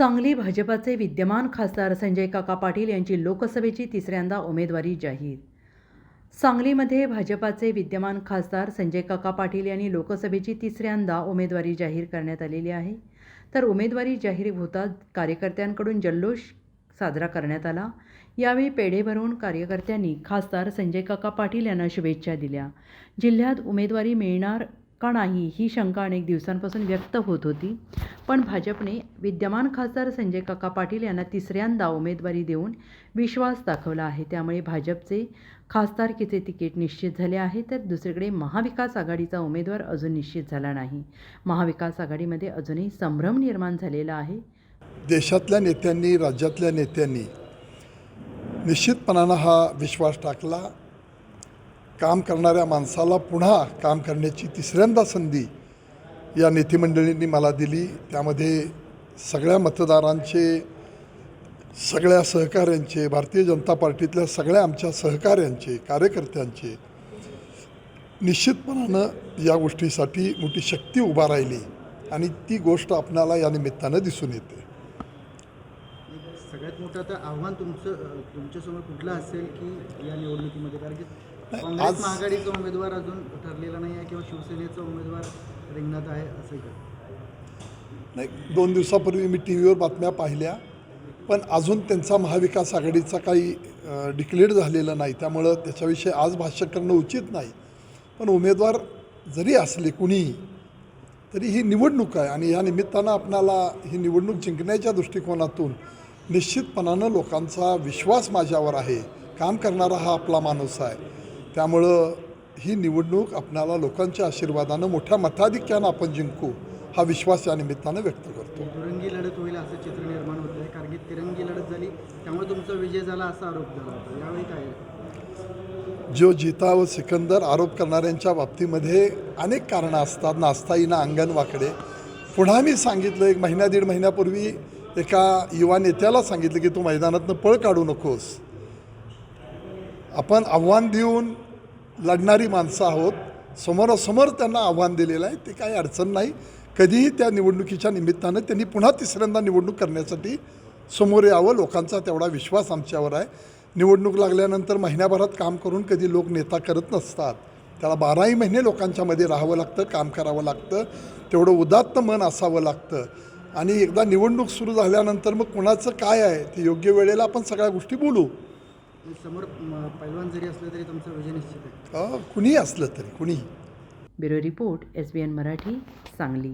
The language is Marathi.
सांगली भाजपाचे विद्यमान खासदार संजय काका पाटील यांची लोकसभेची तिसऱ्यांदा उमेदवारी जाहीर. सांगलीमध्ये भाजपाचे विद्यमान खासदार संजय काका पाटील यांनी लोकसभेची तिसऱ्यांदा उमेदवारी जाहीर करण्यात आलेली आहे. तर उमेदवारी जाहीर होताच कार्यकर्त्यांकडून जल्लोष साजरा करण्यात आला. यावेळी पेढे भरून कार्यकर्त्यांनी खासदार संजय काका पाटील यांना शुभेच्छा दिल्या. जिल्ह्यात उमेदवारी मिळणार का नाही. ही शंका अनेक दिवसांपासून व्यक्त होत होती. पण भाजपने विद्यमान खासदार संजय काका पाटील यांना तिसऱ्यांदा उमेदवारी देऊन विश्वास दाखवला आहे. त्यामुळे भाजपचे खासदारकीचे तिकीट निश्चित झाले आहे तर दुसरीकडे महाविकास आघाडीचा उमेदवार अजून निश्चित झाला नाही. महाविकास आघाडीमध्ये अजूनही संभ्रम निर्माण झालेला आहे. देशातल्या नेत्यांनी राज्यातल्या नेत्यांनी निश्चितपणानं हा विश्वास टाकला. काम करणाऱ्या माणसाला पुन्हा काम करण्याची तिसऱ्यांदा संधी या नेतेमंडळींनी मला दिली. त्यामध्ये सगळ्या मतदारांचे सगळ्या सहकाऱ्यांचे भारतीय जनता पार्टीतल्या सगळ्या आमच्या सहकाऱ्यांचे कार्यकर्त्यांचे निश्चितपणानं या गोष्टीसाठी मोठी शक्ती उभा राहिली आणि ती गोष्ट आपणाला या निमित्तानं दिसून येते. सगळ्यात मोठं आता आव्हान तुमचं तुमच्यासमोर कुठलं असेल की या निवडणुकीमध्ये? कारण की काँग्रेस आज- महाआघाडीचा उमेदवार अजून ठरलेला नाही आहे किंवा शिवसेनेचा उमेदवार रिंगणात आहे असं नाही दोन दिवसापूर्वी मी टी व्हीवर बातम्या पाहिल्या पण अजून त्यांचा महाविकास आघाडीचा काही डिक्लेअर झालेला नाही. त्यामुळं त्याच्याविषयी आज भाष्य करणं उचित नाही. पण उमेदवार जरी असले कुणीही तरी ही निवडणूक आहे आणि या निमित्तानं आपणाला ही निवडणूक जिंकण्याच्या दृष्टिकोनातून निश्चितपणानं लोकांचा विश्वास माझ्यावर आहे. काम करणारा हा आपला माणूस आहे. त्यामुळं ही निवडणूक आपणाला लोकांच्या आशीर्वादानं मोठ्या मताधिक्यानं आपण जिंकू हा विश्वास या निमित्तानं व्यक्त करतो. दुरंगी लढत होईल असं चित्र निर्माण होत आहे कारण की तिरंगी लढत झाली त्यामुळे तुमचा विजय झाला असा आरोप झाला होता. यावेळी काय? जो जिता व सिकंदर आरोप करणाऱ्यांच्या बाबतीमध्ये अनेक कारणं असतात. नास्ताईना अंगण वाकडे पुन्हा मी सांगितलं एक महिन्या दीड महिन्यापूर्वी एका युवा नेत्याला सांगितलं की तू मैदानातनं पळ काढू नकोस. आपण आव्हान देऊन लढणारी माणसं आहोत. समोरासमोर त्यांना आव्हान दिलेलं आहे. ते काही अडचण नाही. कधीही त्या निवडणुकीच्या निमित्तानं त्यांनी पुन्हा तिसऱ्यांदा निवडणूक करण्यासाठी समोर यावं. लोकांचा तेवढा विश्वास आमच्यावर आहे. निवडणूक लागल्यानंतर महिन्याभरात काम करून कधी लोक नेता करत नसतात. त्याला बाराही महिने लोकांच्यामध्ये राहावं लागतं काम करावं लागतं. तेवढं उदात्त मन असावं लागतं. आणि एकदा निवडणूक सुरू झाल्यानंतर मग कुणाचं काय आहे? ते योग्य वेळेला आपण सगळ्या गोष्टी बोलू. समोर म, पैलवान जरी असलं तरी तुमचा विजय निश्चित आहे. कुणीही असलं तरी कुणीही. Bureau report S B N Marathi Sangli.